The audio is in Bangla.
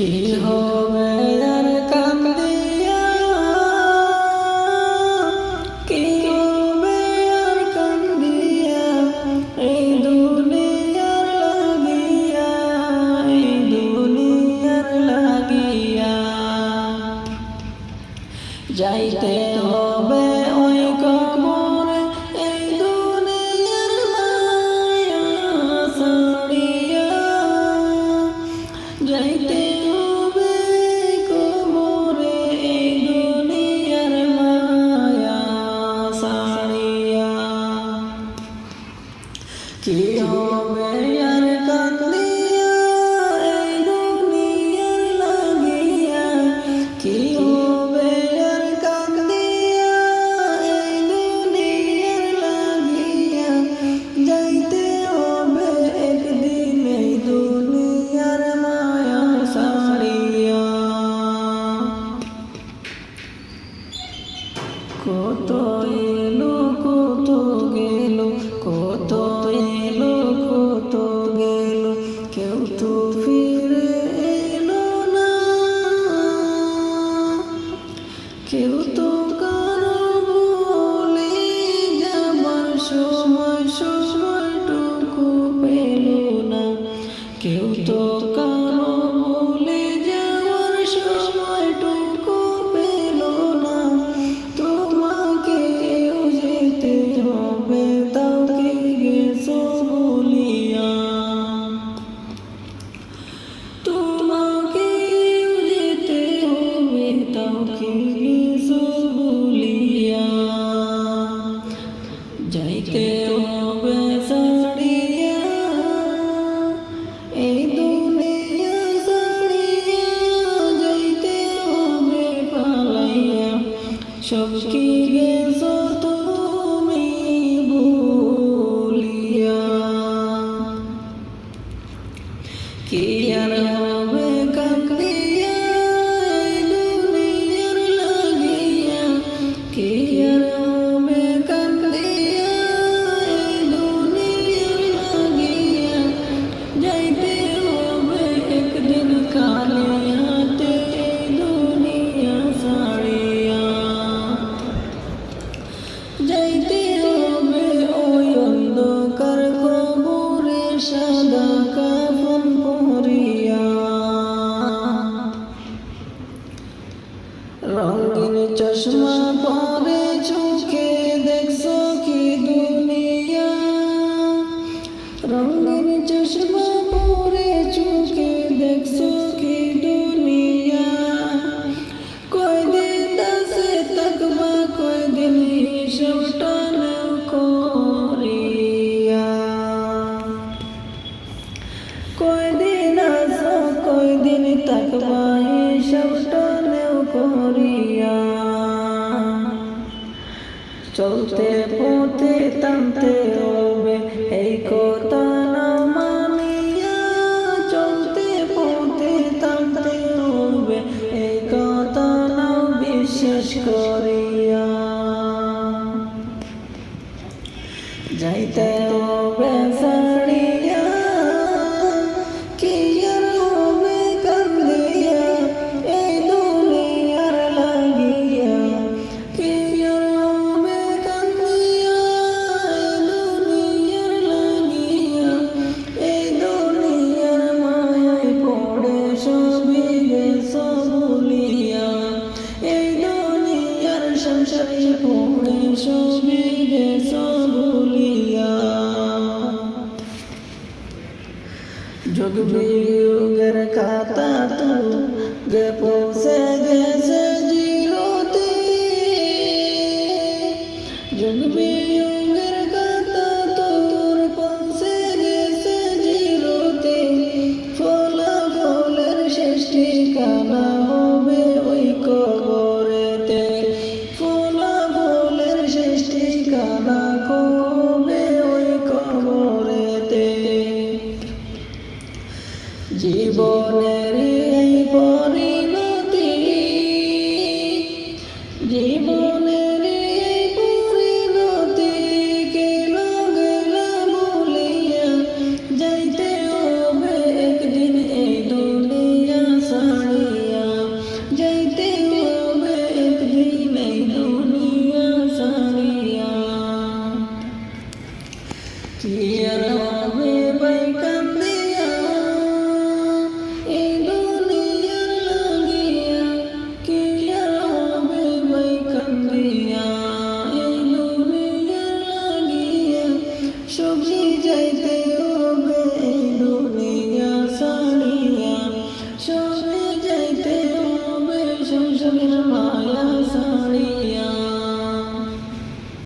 কি হবে আর কত এলো কত গেল কত এলো কত গেল কেউ তো ফিরে রঙিন চশমা পরে চোখে চলতে পথে টানতে হবে। এই কথা না মানিয়া চলতে পথে টানতে হবে। এই কথা না বিশ্বাস করিয়া যুগবীর কাতা তো গে পৌঁছে গেছে জিরোতে। যুগবীর কাতা তোর পৌঁছে গেছে জিরোতে। ফল ফলের সৃষ্টি কানা হবে ওই কবরেতে। জীবনেরই